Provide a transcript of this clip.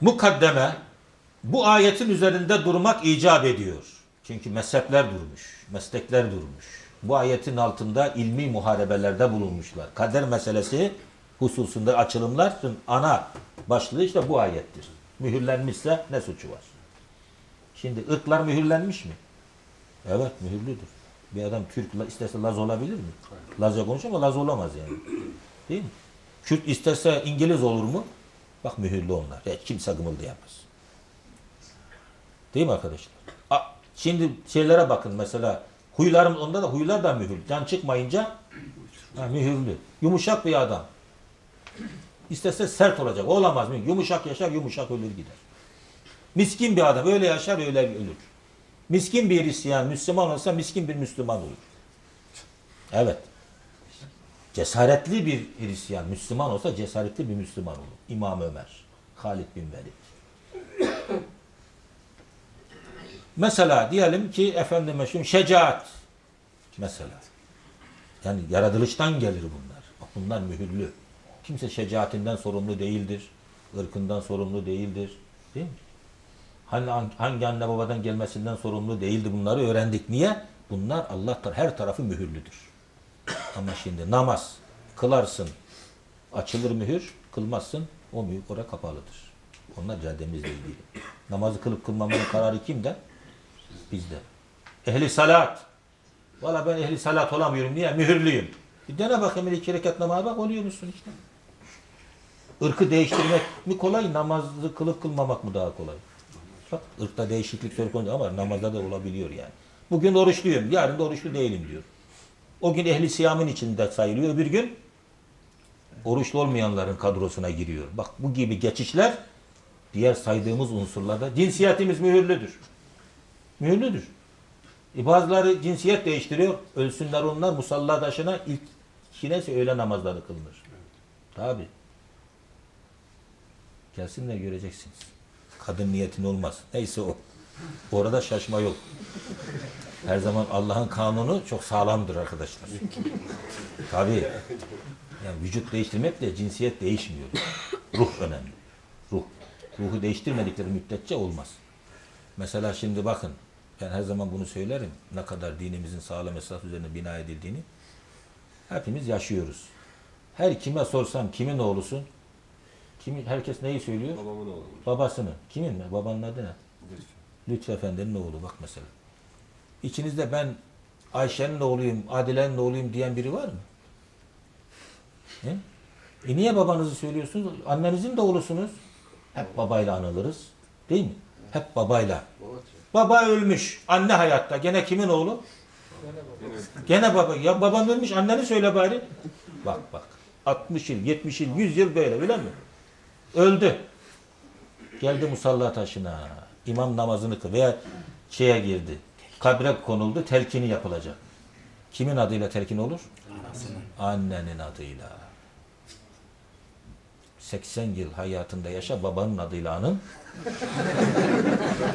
mukaddeme bu ayetin üzerinde durmak icap ediyor. Çünkü mezhepler durmuş, meslekler durmuş. Bu ayetin altında ilmi muharebelerde bulunmuşlar. Kader meselesi hususunda açılımların ana başlığı işte bu ayettir. Mühürlenmişse ne suçu var? Şimdi ırklar mühürlenmiş mi? Evet mühürlüdür. Bir adam Türk istese Laz olabilir mi? Lazca konuşuyor ama Laz olamaz yani. Değil mi? Kürt istese İngiliz olur mu? Bak mühürlü onlar. Hiç kimse gımıldayamaz. Değil mi arkadaşlar? A, şimdi şeylere bakın mesela huylarım onda da huylar da mühür. Can çıkmayınca ha, mühürlü. Yumuşak bir adam. İstese sert olacak. Olamaz mı? Yumuşak yaşar, yumuşak ölür gider. Miskin bir adam öyle yaşar, öyle ölür. Miskin bir Hristiyan Müslüman olsa miskin bir Müslüman olur. Evet. Cesaretli bir Hristiyan Müslüman olsa cesaretli bir Müslüman olur. İmam Ömer, Halid bin Velid. Mesela diyelim ki efendime şu şecaat mesela. Yani yaratılıştan gelir bunlar. Bak Bunlar mühürlü. Kimse şecaatinden sorumlu değildir. ırkından sorumlu değildir. Değil mi? Hani hangi anne babadan gelmesinden sorumlu değildi bunları öğrendik. Niye? Bunlar Allah'tan her tarafı mühürlüdür. Ama şimdi namaz kılarsın açılır mühür, kılmazsın o mühür oraya kapalıdır. Onlar caddemizle ilgili. Namazı kılıp kılmamanın kararı kimde? Bizde. Ehli salat. Valla ben ehli salat olamıyorum. Niye? Mühürlüyüm. Bir dene bakayım iki rekat namaza bak oluyor musun işte. Irkı değiştirmek mi kolay, namazı kılıp kılmamak mı daha kolay? Bak ırkta değişiklik söz konusu ama namazda da olabiliyor yani. Bugün oruçluyum, yarın da oruçlu değilim diyor. O gün ehli siyamın içinde sayılıyor, öbür gün oruçlu olmayanların kadrosuna giriyor. Bak bu gibi geçişler diğer saydığımız unsurlarda cinsiyetimiz mühürlüdür. Mühürlüdür. E bazıları cinsiyet değiştiriyor. Ölsünler onlar musalla taşına ilk kinesi öğle namazları kılınır. Tabi. Gelsinler göreceksiniz. Kadın niyetin olmaz. Neyse o. Orada şaşma yok. Her zaman Allah'ın kanunu çok sağlamdır arkadaşlar. Tabi. Yani vücut değiştirmekle cinsiyet değişmiyor. Ruh önemli. Ruh. Ruhu değiştirmedikleri müddetçe olmaz. Mesela şimdi bakın ben her zaman bunu söylerim. Ne kadar dinimizin sağlam esas üzerine bina edildiğini. Hepimiz yaşıyoruz. Her kime sorsam kimin oğlusun? Kimin, herkes neyi söylüyor? Babamın oğlu. Babasını. Kimin mi? Babanın adı ne? Lütfen. Lütfü Efendi'nin oğlu bak mesela. İçinizde ben Ayşe'nin oğluyum, Adile'nin oğluyum diyen biri var mı? He? E niye babanızı söylüyorsunuz? Annenizin de oğlusunuz. Hep babayla anılırız. Değil mi? Hep babayla. Baba ölmüş. Anne hayatta. Gene kimin oğlu? Gene baba. Ya baban ölmüş. Anneni söyle bari. Bak bak. 60 yıl, 70 yıl, 100 yıl böyle öyle mi? Öldü. Geldi musalla taşına. İmam namazını kıl veya şeye girdi. Kabre konuldu. Telkini yapılacak. Kimin adıyla telkin olur? Annenin adıyla. 80 yıl hayatında yaşa babanın adıyla anın.